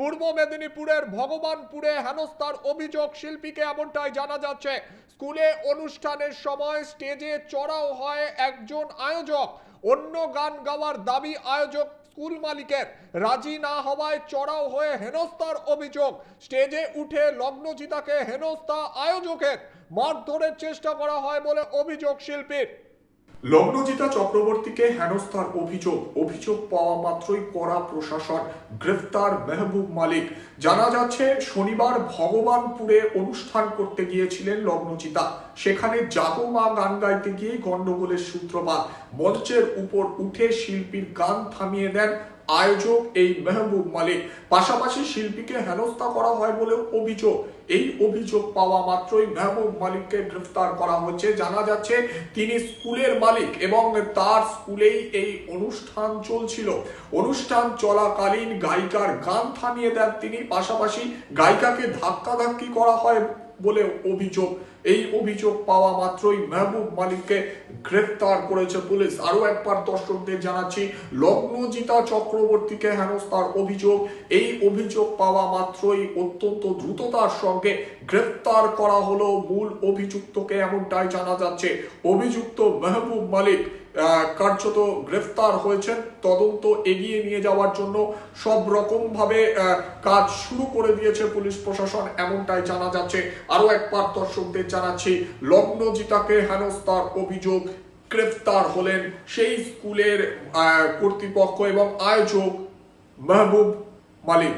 পূর্ব মেদিনীপুরের ভগবানপুরে হেনস্থার অভিযোগ শিল্পীকে এমনটাই জানা যাচ্ছে। স্কুলে অনুষ্ঠানের সময় স্টেজে চড়াও হয় একজন আয়োজক। অন্য গান গাওয়ার দাবি আয়োজক স্কুল মালিকের। রাজি না হওয়ায় চড়াও হয়ে হেনস্থার অভিযোগ। স্টেজে উঠে লগ্নজিতাকে হেনস্থা আয়োজকের। মারধরের চেষ্টা করা হয় বলে অভিযোগ শিল্পীর। লগ্নজিতা চক্রবর্তীকে হেনস্থার অভিযোগ অভিযোগ পাওয়া মাত্রই কড়া প্রশাসন গ্রেফতার মেহবুব মালিক। জানা যাচ্ছে, শনিবার ভগবানপুরে অনুষ্ঠান করতে গিয়েছিলেন লগ্নজিতা সেখানে জাগো মা গান গাইতে গিয়ে গন্ডগোলের সূত্রপাত। মঞ্চের উপর উঠে শিল্পীর গান থামিয়ে দেন আয়োজক এই মেহবুব মালিক। পাশাপাশি শিল্পীকে হেনস্থা করা হয় বলেও অভিযোগ। এই অভিযোগ পাওয়া মাত্রই মেহবুব মালিককে গ্রেফতার করা হচ্ছে। জানা যাচ্ছে, তিনি স্কুলের মালিক এবং তার স্কুলেই এই অনুষ্ঠান চলছিল। অনুষ্ঠান চলাকালীন গায়িকার গান থামিয়ে দেন তিনি। পাশাপাশি গায়িকাকে ধাক্কাধাক্কি করা হয় বলে অভিযোগ। এই অভিযোগ পাওয়া মাত্রই মেহবুব মালিককে গ্রেফতার করেছে পুলিশ। আরও একবার দর্শকদের জানাচ্ছি লগ্নজিতা চক্রবর্তীকে হেনস্থার অভিযোগ। এই অভিযোগ পাওয়া মাত্রই অত্যন্ত দ্রুততার সঙ্গে গ্রেফতার করা হলো মূল অভিযুক্তকে এমনটাই জানা যাচ্ছে। অভিযুক্ত মেহবুব মালিক কার্যত গ্রেফতার হয়েছেন। তদন্ত এগিয়ে নিয়ে যাওয়ার জন্য সব রকম ভাবে কাজ শুরু করে দিয়েছে পুলিশ প্রশাসন, এমনটাই জানা যাচ্ছে। আরও একবার দর্শকদের জানাচ্ছি লগ্নজিতাকে হেনস্তার অভিযোগ গ্রেফতার হলেন সেই স্কুলের কর্তৃপক্ষ এবং আয়োজক মেহবুব মালিক।